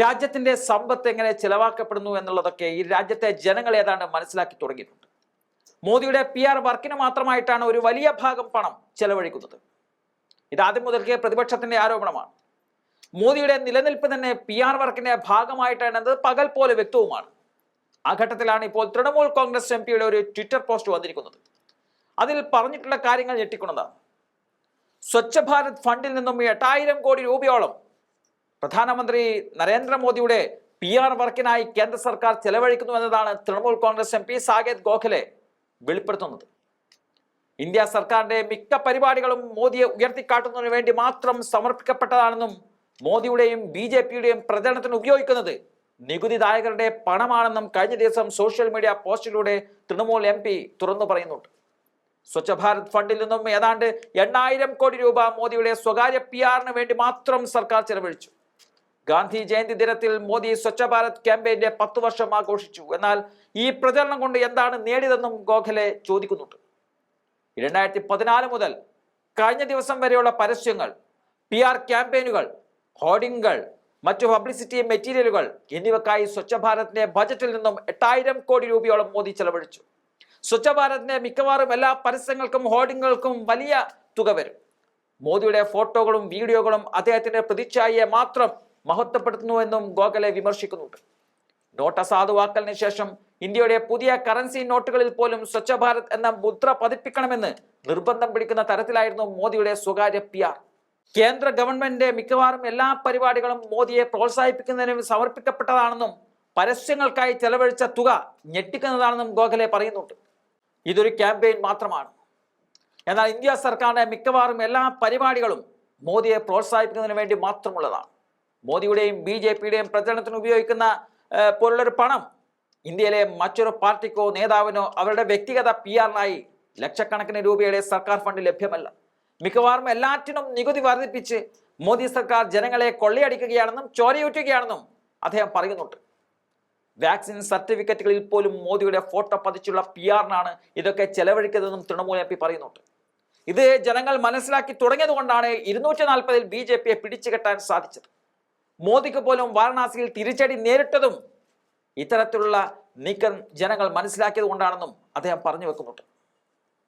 രാജ്യത്തിന്റെ സമ്പത്ത് എങ്ങനെ ചിലവാക്കപ്പെടുന്നു എന്നുള്ളതൊക്കെ ഈ രാജ്യത്തെ ജനങ്ങൾ ഏതാണ്ട് മനസ്സിലാക്കി തുടങ്ങിയിട്ടുണ്ട്. മോദിയുടെ പി ആർ വർക്കിന് മാത്രമായിട്ടാണ് ഒരു വലിയ ഭാഗം പണം ചെലവഴിക്കുന്നത്. ഇതാദ്യം മുതൽക്കേ പ്രതിപക്ഷത്തിന്റെ ആരോപണമാണ്. മോദിയുടെ നിലനിൽപ്പ് തന്നെ പി ആർ വർക്കിന്റെ ഭാഗമായിട്ടാണെന്നത് പകൽ പോലെ വ്യക്തവുമാണ്. ആ ഘട്ടത്തിലാണ് ഇപ്പോൾ തൃണമൂൽ കോൺഗ്രസ് എം പിയുടെ ഒരു ട്വിറ്റർ പോസ്റ്റ് വന്നിരിക്കുന്നത്. അതിൽ പറഞ്ഞിട്ടുള്ള കാര്യങ്ങൾ ഞെട്ടിക്കുന്നതാണ്. സ്വച്ഛ ഭാരത് ഫണ്ടിൽ നിന്നും എട്ടായിരം കോടി രൂപയോളം പ്രധാനമന്ത്രി നരേന്ദ്രമോദിയുടെ പി ആർ വർക്കിനായി കേന്ദ്ര സർക്കാർ ചെലവഴിക്കുന്നു എന്നതാണ് തൃണമൂൽ കോൺഗ്രസ് എം പി സാകേത് ഗോഖലെ വെളിപ്പെടുത്തുന്നത്. ഇന്ത്യ സർക്കാരിന്റെ മിക്ക പരിപാടികളും മോദിയെ ഉയർത്തിക്കാട്ടുന്നതിന് വേണ്ടി മാത്രം സമർപ്പിക്കപ്പെട്ടതാണെന്നും മോദിയുടെയും ബി ജെ പിയുടെയും പ്രചരണത്തിന് ഉപയോഗിക്കുന്നത് നികുതിദായകരുടെ പണമാണെന്നും കഴിഞ്ഞ ദിവസം സോഷ്യൽ മീഡിയ പോസ്റ്റിലൂടെ തൃണമൂൽ എം പി തുറന്നു പറയുന്നുണ്ട്. സ്വച്ഛ ഭാരത് ഫണ്ടിൽ നിന്നും ഏതാണ്ട് എണ്ണായിരം കോടി രൂപ മോദിയുടെ സ്വകാര്യ പി ആറിന് വേണ്ടി മാത്രം സർക്കാർ ചെലവഴിച്ചു. ഗാന്ധി ജയന്തി ദിനത്തിൽ മോദി സ്വച്ഛ ഭാരത് ക്യാമ്പയിന്റെ പത്തു വർഷം ആഘോഷിച്ചു. എന്നാൽ ഈ പ്രചരണം കൊണ്ട് എന്താണ് നേടിയതെന്നും ഗോഖലെ ചോദിക്കുന്നുണ്ട്. രണ്ടായിരത്തി പതിനാല് മുതൽ കഴിഞ്ഞ ദിവസം വരെയുള്ള പരസ്യങ്ങൾ പി ആർ ക്യാമ്പയിനുകൾ ഹോർഡിങ്ങുകൾ മറ്റു പബ്ലിസിറ്റി മെറ്റീരിയലുകൾ എന്നിവക്കായി സ്വച്ഛ ഭാരതിന്റെ ബജറ്റിൽ നിന്നും എട്ടായിരം കോടി രൂപയോളം മോദി ചെലവഴിച്ചു. സ്വച്ഛ ഭാരതിന്റെ മിക്കവാറും എല്ലാ പരസ്യങ്ങൾക്കും ഹോർഡിങ്ങുകൾക്കും വലിയ തുക വരും. മോദിയുടെ ഫോട്ടോകളും വീഡിയോകളും അദ്ദേഹത്തിന്റെ പ്രതിച്ഛായയെ മാത്രം മഹത്വപ്പെടുത്തുന്നുവെന്നും ഗോഖലെ വിമർശിക്കുന്നുണ്ട്. നോട്ട് അസാധുവാക്കലിന് ശേഷം ഇന്ത്യയുടെ പുതിയ കറൻസി നോട്ടുകളിൽ പോലും സ്വച്ഛ ഭാരത് എന്ന മുദ്ര പതിപ്പിക്കണമെന്ന് നിർബന്ധം പിടിക്കുന്ന തരത്തിലായിരുന്നു മോദിയുടെ സ്വകാര്യ പി ആർ കേന്ദ്ര ഗവൺമെന്റിന്റെ മിക്കവാറും എല്ലാ പരിപാടികളും മോദിയെ പ്രോത്സാഹിപ്പിക്കുന്നതിന് സമർപ്പിക്കപ്പെട്ടതാണെന്നും പരസ്യങ്ങൾക്കായി ചെലവഴിച്ച തുക ഞെട്ടിക്കുന്നതാണെന്നും ഗോഖലെ പറയുന്നുണ്ട്. ഇതൊരു ക്യാമ്പയിൻ മാത്രമാണ്. എന്നാൽ ഇന്ത്യ സർക്കാരിന്റെ മിക്കവാറും എല്ലാ പരിപാടികളും മോദിയെ പ്രോത്സാഹിപ്പിക്കുന്നതിന് വേണ്ടി മാത്രമുള്ളതാണ്. മോദിയുടെയും ബി ജെ പിയുടെയും പ്രചരണത്തിന് ഉപയോഗിക്കുന്ന പോലുള്ളൊരു പണം ഇന്ത്യയിലെ മറ്റൊരു പാർട്ടിക്കോ നേതാവിനോ അവരുടെ വ്യക്തിഗത പി ആറിനായി ലക്ഷക്കണക്കിന് രൂപയുടെ സർക്കാർ ഫണ്ട് ലഭ്യമല്ല. മിക്കവാറും എല്ലാറ്റിനും നികുതി വർദ്ധിപ്പിച്ച് മോദി സർക്കാർ ജനങ്ങളെ കൊള്ളയടിക്കുകയാണെന്നും ചോരയൂറ്റുകയാണെന്നും അദ്ദേഹം പറയുന്നുണ്ട്. വാക്സിൻ സർട്ടിഫിക്കറ്റുകളിൽ പോലും മോദിയുടെ ഫോട്ടോ പതിച്ചുള്ള പി ആറിനാണ് ഇതൊക്കെ ചെലവഴിക്കുന്നതെന്നും തൃണമൂൽ എം പി പറയുന്നുണ്ട്. ഇത് ജനങ്ങൾ മനസ്സിലാക്കി തുടങ്ങിയതുകൊണ്ടാണ് ഇരുന്നൂറ്റി നാൽപ്പതിൽ ബി ജെ പിയെ പിടിച്ചുകെട്ടാൻ സാധിച്ചത്. മോദിക്ക് പോലും വാരണാസിയിൽ തിരിച്ചടി നേരിട്ടതും ഇത്തരത്തിലുള്ള നീക്കം ജനങ്ങൾ മനസ്സിലാക്കിയത് കൊണ്ടാണെന്നും അദ്ദേഹം പറഞ്ഞു വെക്കുന്നുണ്ട്.